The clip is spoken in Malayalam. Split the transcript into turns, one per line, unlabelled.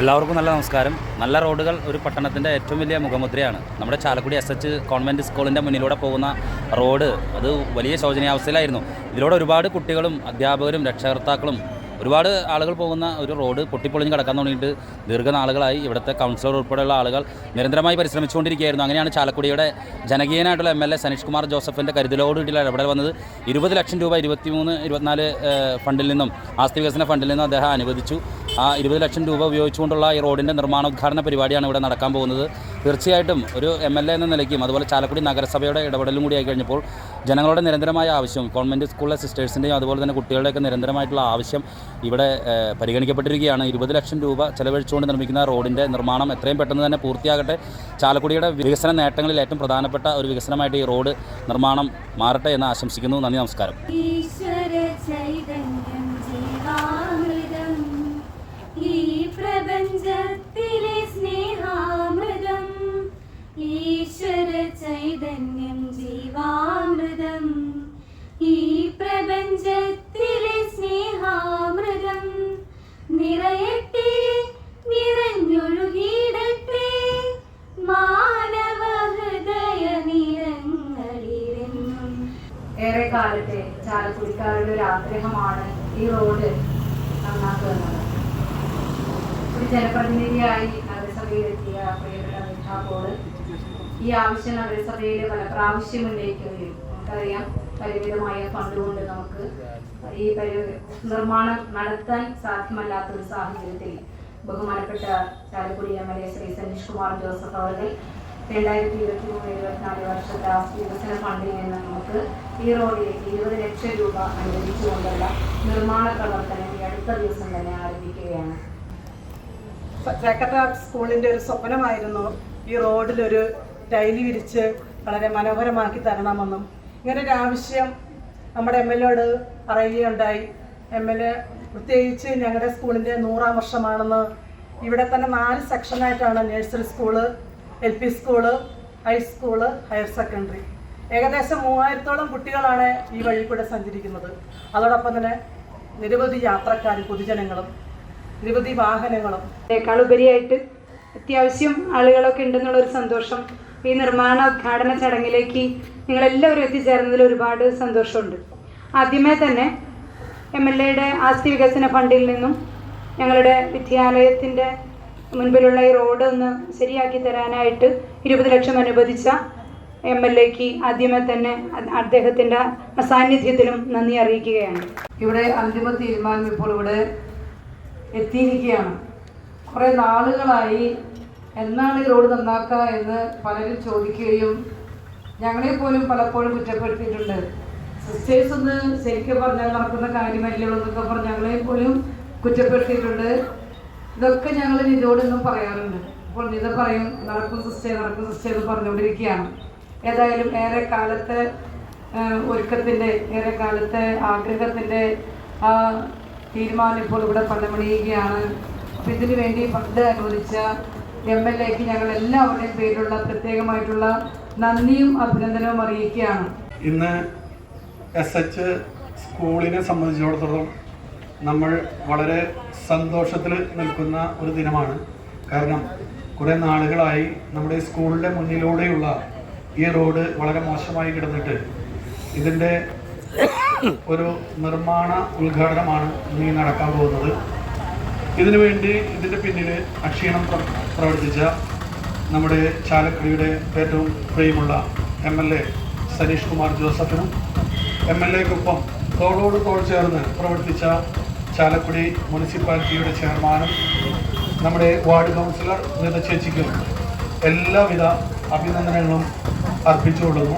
എല്ലാവർക്കും നല്ല നമസ്കാരം. നല്ല റോഡുകൾ ഒരു പട്ടണത്തിന്റെ ഏറ്റവും വലിയ മുഖമുദ്രയാണ്. നമ്മുടെ ചാലക്കുടി എസ് എച്ച് കോൺവെന്റ് സ്കൂളിന്റെ മുന്നിലൂടെ പോകുന്ന റോഡ് അത് വലിയ ശോചനീയാവസ്ഥയിലായിരുന്നു. ഇതിലൂടെ ഒരുപാട് കുട്ടികളും അധ്യാപകരും രക്ഷകർത്താക്കളും ഒരുപാട് ആളുകൾ പോകുന്ന ഒരു റോഡ് പൊട്ടിപ്പൊളിഞ്ഞ് കിടക്കാൻ തുടങ്ങിയിട്ട് ദീർഘനാളുകളായി ഇവിടുത്തെ കൗൺസിലർ ഉൾപ്പെടെയുള്ള ആളുകൾ നിരന്തരമായി പരിശ്രമിച്ചുകൊണ്ടിരിക്കുകയായിരുന്നു. അങ്ങനെയാണ് ചാലക്കുടിയുടെ ജനകീയനായിട്ടുള്ള M L A Saneesh Kumar ജോസഫിന്റെ കരുതലോടുകൂടിയുള്ള ഇടപെടൽ വന്നത്. ഇരുപത് ലക്ഷം രൂപ ഇരുപത്തിമൂന്ന് ഇരുപത്തിനാല് ഫണ്ടിൽ നിന്നും ആസ്തി വികസന ഫണ്ടിൽ നിന്നും അദ്ദേഹം അനുവദിച്ചു. ആ ഇരുപത് ലക്ഷം രൂപ ഉപയോഗിച്ചുകൊണ്ടുള്ള ഈ റോഡിന്റെ നിർമ്മാണോദ്ഘാടന പരിപാടിയാണ് ഇവിടെ നടക്കാൻ പോകുന്നത്. തീർച്ചയായിട്ടും ഒരു എം എൽ എ എന്ന നിലയ്ക്കും അതുപോലെ ചാലക്കുടി നഗരസഭയുടെ ഇടപെടലും കൂടി ആയി കഴിഞ്ഞപ്പോൾ ജനങ്ങളുടെ നിരന്തരമായ ആവശ്യം ഗവൺമെന്റ് സ്കൂളിലെ സിസ്റ്റേഴ്സിന്റെയും അതുപോലെ തന്നെ കുട്ടികളുടെയൊക്കെ നിരന്തരമായിട്ടുള്ള ആവശ്യം ഇവിടെ പരിഗണിക്കപ്പെട്ടിരിക്കുകയാണ്. ഇരുപത് ലക്ഷം രൂപ ചെലവഴിച്ചുകൊണ്ട് നിർമ്മിക്കുന്ന റോഡിന്റെ നിർമ്മാണം എത്രയും പെട്ടെന്ന് തന്നെ പൂർത്തിയാകട്ടെ. ചാലക്കുടിയുടെ വികസന നേട്ടങ്ങളിൽ ഏറ്റവും പ്രധാനപ്പെട്ട ഒരു വികസനമായിട്ട് ഈ റോഡ് നിർമ്മാണം മാറട്ടെ എന്ന് ആശംസിക്കുന്നു. നന്ദി നമസ്കാരം.
ജീവാമൃതം ഈ പ്രപഞ്ചത്തിലെ സ്നേഹാമൃതം നിറയട്ടെ നിറഞ്ഞൊഴുകിയിടട്ടെ മാനവ ഹൃദയ നിരങ്ങളിലെന്നും
ഏറെ കാലത്തെ ചാലക്കുടിക്കാരുടെ ഒരു ആഗ്രഹമാണ് ഈ റോഡ് നന്നാക്കുക എന്നുള്ളത് ഒരു ജനപ്രതിനിധിയായി നഗരസഭയിലെത്തിയ പ്രിയപ്പെട്ട മിഠാപോൾ ഈ ആവശ്യം നഗരസഭയിൽ പല പ്രാവശ്യം ഉന്നയിക്കുകയും നമുക്കറിയാം പരിമിതമായ ഫണ്ട് കൊണ്ട് നമുക്ക് ഈ നിർമ്മാണം നടത്താൻ സാധ്യമല്ലാത്ത ഒരു സാഹചര്യത്തിൽ ബഹുമാനപ്പെട്ട Chalakudy M L A Shri Saneesh Kumar Joseph അവർ രണ്ടായിരത്തി ഇരുപത്തി മൂന്ന് ഇരുപത്തിനാല് വർഷത്തെ ആ വികസന ഫണ്ടിൽ നിന്ന് നമുക്ക് ഈ റോഡിലേക്ക് ഇരുപത് ലക്ഷം രൂപ അനുവദിച്ചുകൊണ്ടുള്ള നിർമ്മാണ പ്രവർത്തനം ഈ അടുത്ത ദിവസം തന്നെ ആരംഭിക്കുകയാണ്.
സ്കൂളിന്റെ ഒരു സ്വപ്നമായിരുന്നു ഈ റോഡിലൊരു ടൈലി വിരിച്ച് വളരെ മനോഹരമാക്കി തരണമെന്നും ഇങ്ങനെ ഒരു ആവശ്യം നമ്മുടെ എം എൽ എയോട് പറയുകയുണ്ടായി. എം എൽ എ പ്രത്യേകിച്ച് ഞങ്ങളുടെ സ്കൂളിന്റെ നൂറാം വർഷമാണെന്ന് ഇവിടെ തന്നെ നാല് സെക്ഷനായിട്ടാണ് nursery school L P school high school higher secondary ഏകദേശം മൂവായിരത്തോളം കുട്ടികളാണ് ഈ വഴി കൂടെ സഞ്ചരിക്കുന്നത്. അതോടൊപ്പം തന്നെ നിരവധി യാത്രക്കാരും പൊതുജനങ്ങളും നിരവധി വാഹനങ്ങളും.
അതിനേക്കാളുപരിയായിട്ട് അത്യാവശ്യം ആളുകളൊക്കെ ഉണ്ടെന്നുള്ളൊരു സന്തോഷം. ഈ നിർമ്മാണ ഉദ്ഘാടന ചടങ്ങിലേക്ക് നിങ്ങളെല്ലാവരും എത്തിച്ചേർന്നതിൽ ഒരുപാട് സന്തോഷമുണ്ട്. ആദ്യമേ തന്നെ എം എൽ എയുടെ ആസ്തി വികസന ഫണ്ടിൽ നിന്നും ഞങ്ങളുടെ വിദ്യാലയത്തിന്റെ മുൻപിലുള്ള ഈ റോഡ് ഒന്ന് ശരിയാക്കി തരാനായിട്ട് ഇരുപത് ലക്ഷം അനുവദിച്ച എം എൽ എക്ക് ആദ്യമേ തന്നെ അദ്ദേഹത്തിന്റെ അസാന്നിധ്യത്തിലും നന്ദി അറിയിക്കുകയാണ്.
ഇവിടെ അന്തിമ തീരുമാനം ഇപ്പോൾ ഇവിടെ എത്തിയിരിക്കുകയാണ്. കുറേ നാളുകളായി എന്നാണ് ഈ റോഡ് നന്നാക്കുക എന്ന് പലരും ചോദിക്കുകയും ഞങ്ങളെ പോലും പലപ്പോഴും കുറ്റപ്പെടുത്തിയിട്ടുണ്ട്. സിസ്റ്റേഴ്സ് ഒന്ന് ശരിക്കും പറഞ്ഞാൽ നടക്കുന്ന കാര്യമല്ലോ എന്നൊക്കെ പറഞ്ഞ് ഞങ്ങളെ പോലും കുറ്റപ്പെടുത്തിയിട്ടുണ്ട്. ഇതൊക്കെ ഞങ്ങൾ നിതോടൊന്നും പറയാറുണ്ട്. അപ്പോൾ നിത പറയും നടക്കും സിസ്റ്റേ നടക്കും സിസ്റ്റേ എന്ന് പറഞ്ഞുകൊണ്ടിരിക്കുകയാണ്. ഏതായാലും ഏറെ കാലത്തെ ഒരുക്കത്തിന്റെ ഏറെ കാലത്തെ ആഗ്രഹത്തിന്റെ ആ തീരുമാനം ഇപ്പോൾ ഇവിടെ പണമണിയുകയാണ്. അപ്പോൾ ഇതിനു വേണ്ടി ഫണ്ട് അനുവദിച്ച എം എൽ എക്ക് ഞങ്ങൾ എല്ലാവരുടെയും പേരിലുള്ള പ്രത്യേകമായിട്ടുള്ള നന്ദിയും അഭിനന്ദനവും അറിയിക്കുകയാണ്.
ഇന്ന് എസ് എച്ച് സ്കൂളിനെ സംബന്ധിച്ചിടത്തോളം നമ്മൾ വളരെ സന്തോഷത്തിൽ നിൽക്കുന്ന ഒരു ദിനമാണ്. കാരണം കുറേ നാളുകളായി നമ്മുടെ സ്കൂളിന്റെ മുന്നിലൂടെയുള്ള ഈ റോഡ് വളരെ മോശമായി കിടന്നിട്ട് ഇതിന്റെ ഒരു നിർമ്മാണ ഉദ്ഘാടനമാണ് ഇനി നടക്കാൻ പോകുന്നത്. ഇതിനു വേണ്ടി ഇതിന്റെ പിന്നിൽ അക്ഷീണം പ്ര- പ്രവർത്തിച്ച നമ്മുടെ ചാലക്കുടിയുടെ ഏറ്റവും പ്രിയമുള്ള M L A Saneesh Kumar ജോസഫിനും M L എക്കൊപ്പം തോളോട് തോൾ ചേർന്ന് പ്രവർത്തിച്ച ചാലക്കുടി മുനിസിപ്പാലിറ്റിയുടെ ചെയർമാനും നമ്മുടെ വാർഡ് കൗൺസിലർ നിത ചേച്ചിക്കും എല്ലാവിധ അഭിനന്ദനങ്ങളും അർപ്പിച്ചുകൊള്ളുന്നു.